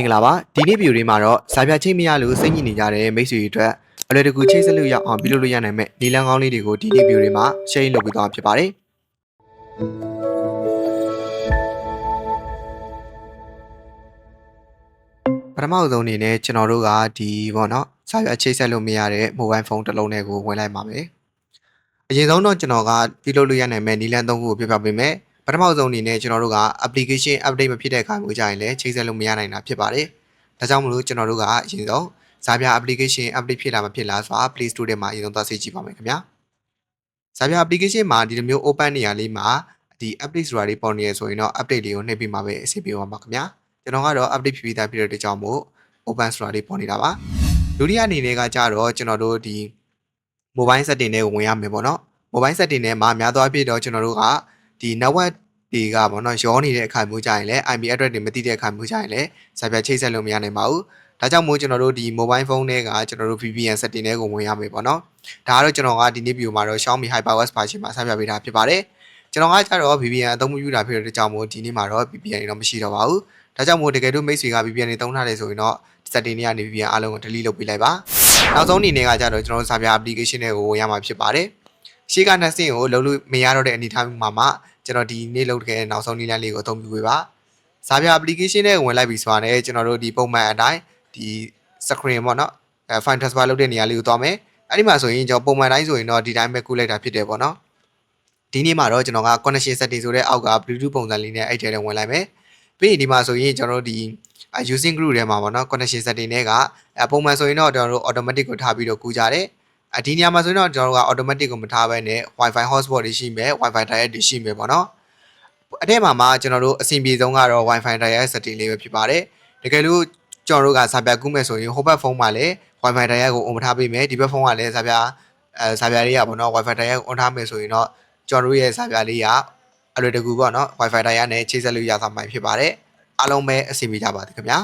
င်္ဂလာပါဒီနေ့ဗီဒီယိုလေးမှာတော့စာပြချိတ်မရလို့စိတ်ညစ်နေကြတဲ့မိတ်ဆွေတွေအတွက်အလွယ်တကူချိတ်ဆက်လို့ရအောင်ပြုလုပ်လို့ရနိုင်မဲ့နီလန်းကောင်းလေးတွေကိုဒီနေ့ဗီဒီယိုလေးမှာ share လုပ်ပေးသွားမှာဖြစ်ပါတယ်ပထမအဆုံးအနေနဲ့ကျွန်တော်တို့ကဒီပေါ့နော်စာပြချိတ်ဆက်လို့မရတဲ့ mobile phone တစ်လုံးနဲ့ကိုဝင်လိုက်ပါမယ်အရင်ဆုံးတော့ကျွန်တော်ကပြုလုပ်လို့ရနိုင်မဲ့နီလန်းသုံးခုကိုပြပြပေးမယ်ပ ထမဆုံးအနေနဲ့ကျွန်တော်တို့က application update မဖြစ်တဲ့အခါမျိုးကြရင်လည်းချိတ်ဆက်လို့မရနိုင်တာဖြစ်ပါတယ်။ဒါကြောင့်မလို့ကျွန်တော်တို့ကအရင်ဆုံးဇာပြ application update ဖြစ်လာမဖြစ်လားဆိုတာ Play Store ထဲမှာအရင်ဆုံးသွားစစ်ကြည့်ပါမယ်ခင်ဗျာ။ဇာပြ application မှာဒီလိုမျိုး open နေရာလေးမှာဒီ update ဆိုတာလေးပေါ်နေရဆိုရင်တော့ update လေးကိုနှိပ်ပြီးမှပဲအဆင်ပြေပါမှာခင်ဗျာ။ကျွန်တော်ကတော့ update ဖြစ်ပြီးသားဖြစ်တဲ့အတွက်ကြောင့်မို့ open ဆိုတာလေးပေါ်နေတာပါ။ဒုတိယအနေနဲ့ကကြတော့ကျွန်တော်တို့ဒီ mobile setting တွေကိုဝင်ရမယ်ပေါ့နော်။ mobile setting ထဲမှာများသောအားဖြင့်တော့ကျွန်တော်တို့ကဒီ network တွေကပေါ့နော်ရောနေတဲ့အခါမျိုးကြရင်လည်း IP address တွေမသိတဲ့အခါမျိုးကြရင်လည်းစာပြချိတ်ဆက်လို့မရနိုင်ပါဘူး။ဒါကြောင့်မို့ကျွန်တော်တို့ဒီ mobile phone တွေကကျွန်တော်တို့ VPN setting တွေကိုဝင်ရမယ်ပေါ့နော်။ဒါကတော့ကျွန်တော်ကဒီနေ့ video မှာတော့ Xiaomi HyperOS version မှာစာပြပေးတာဖြစ်ပါတယ်။ကျွန်တော်ကကြတော့ VPN အသုံးမပြုတာဖြစ်တဲ့အတွက်ကြောင့်မို့ဒီနေ့မှာတော့ VPN တွေတော့မရှိတော့ပါဘူး။ဒါကြောင့်မို့တကယ်လို့မိတ်ဆွေက VPN တွေသုံးထားတယ်ဆိုရင်တော့ setting တွေကနေ VPN အားလုံးကို delete လုပ်ပေးလိုက်ပါ။နောက်ဆုံးအနေနဲ့ကကြတော့ကျွန်တော်တို့စာပြ application တွေကိုဝင်ရမှာဖြစ်ပါတယ်။ရှေ့ကနှစ်ဆင့်ကိုလုံးလို့မရတော့တဲ့အနေအထားမှာမှ ကျွန်တော်ဒီနေ့လုပ်ခဲ့တဲ့နောက်ဆုံးနည်းလမ်းလေးကိုအသုံးပြုပေးပါ။စာပြ application နဲ့ဝင်လိုက်ပြီဆိုတာနဲ့ကျွန်တော်တို့ဒီပုံမှန်အတိုင်းဒီ screen ပေါ့နော်အဲ file transfer လုပ်တဲ့နေရာလေးကိုသွားမယ်။အဲ့ဒီမှာဆိုရင်ကျွန်တော်ပုံမှန်တိုင်းဆိုရင်တော့ဒီတိုင်းပဲကူးလိုက်တာဖြစ်တယ်ပေါ့နော်။ဒီနေ့မှာတော့ကျွန်တော်က connection setting ဆိုတဲ့အောက်က bluetooth ပုံစံလေးနဲ့အဲ့ထဲထဲဝင်လိုက်မယ်။ပြီးရင်ဒီမှာဆိုရင်ကျွန်တော်တို့ဒီ using group ထဲမှာပေါ့နော် connection setting တွေကပုံမှန်ဆိုရင်တော့ကျွန်တော်တို့ automatic ကိုထားပြီးတော့ကူးကြတယ်။ အဒီနေရာမှာဆိုရင်တော့ကျွန်တော်တို့က automatic ကိုမထားဘဲနဲ့ Wi-Fi hotspot တွေရှိမယ် Wi-Fi direct တွေရှိမယ်ပေါ့နော်အထက်မှာမှကျွန်တော်တို့အဆင်ပြေဆုံးကတော့ Wi-Fi direct setting လေးပဲဖြစ်ပါတယ်တကယ်လို့ကျွန်တော်တို့ကစာပြကူးမယ်ဆိုရင်ဟိုဘက်ဖုန်းမှာလည်း Wi-Fi direct ကို on ထားပေးမယ်ဒီဘက်ဖုန်းကလည်းစာပြအဲစာပြလေးကပေါ့နော် Wi-Fi direct ကို on ထားမယ်ဆိုရင်တော့ကျွန်တော်တို့ရဲ့စာပြလေးကအလွယ်တကူပေါ့နော် Wi-Fi direct နဲ့ချိတ်ဆက်လို့ရသွားမှာဖြစ်ပါတယ်အားလုံးပဲအဆင်ပြေကြပါသည်ခင်ဗျာ